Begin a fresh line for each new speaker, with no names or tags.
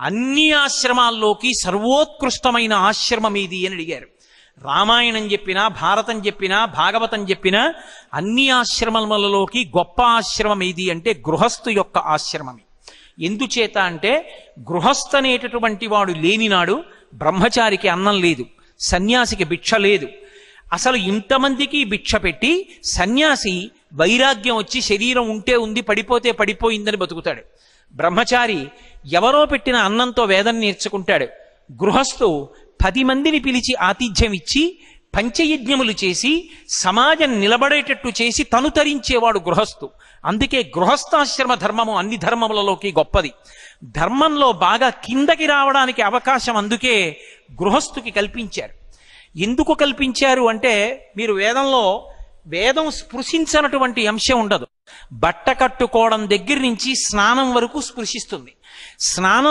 అన్ని ఆశ్రమాల్లోకి సర్వోత్కృష్టమైన ఆశ్రమం ఏది అని అడిగారు. రామాయణం చెప్పినా భారతం చెప్పినా భాగవతం చెప్పినా అన్ని ఆశ్రమములలోకి గొప్ప ఆశ్రమం ఏది అంటే గృహస్థు యొక్క ఆశ్రమమే. ఎందుచేత అంటే గృహస్థ అనేటటువంటి వాడు లేనినాడు బ్రహ్మచారికి అన్నం లేదు సన్యాసికి భిక్ష లేదు. అసలు ఇంతమందికి భిక్ష పెట్టి సన్యాసి వైరాగ్యం వచ్చి శరీరం ఉంటే ఉంది పడిపోతే పడిపోయిందని బతుకుతాడు. బ్రహ్మచారి ఎవరో పెట్టిన అన్నంతో వేదం నేర్చుకుంటాడు. గృహస్థు పది మందిని పిలిచి ఆతిథ్యం ఇచ్చి పంచయజ్ఞములు చేసి సమాజం నిలబడేటట్టు చేసి తను తరించేవాడు గృహస్థు. అందుకే గృహస్థాశ్రమ ధర్మము అన్ని ధర్మములలోకి గొప్పది. ధర్మంలో బాగా కిందకి రావడానికి అవకాశం అందుకే గృహస్థుకి కల్పించారు. ఎందుకు కల్పించారు అంటే మీరు వేదంలో వేదం స్పృశించనటువంటి అంశం ఉండదు. బట్ట కట్టుకోవడం దగ్గర నుంచి స్నానం వరకు స్పృశిస్తుంది. స్నానం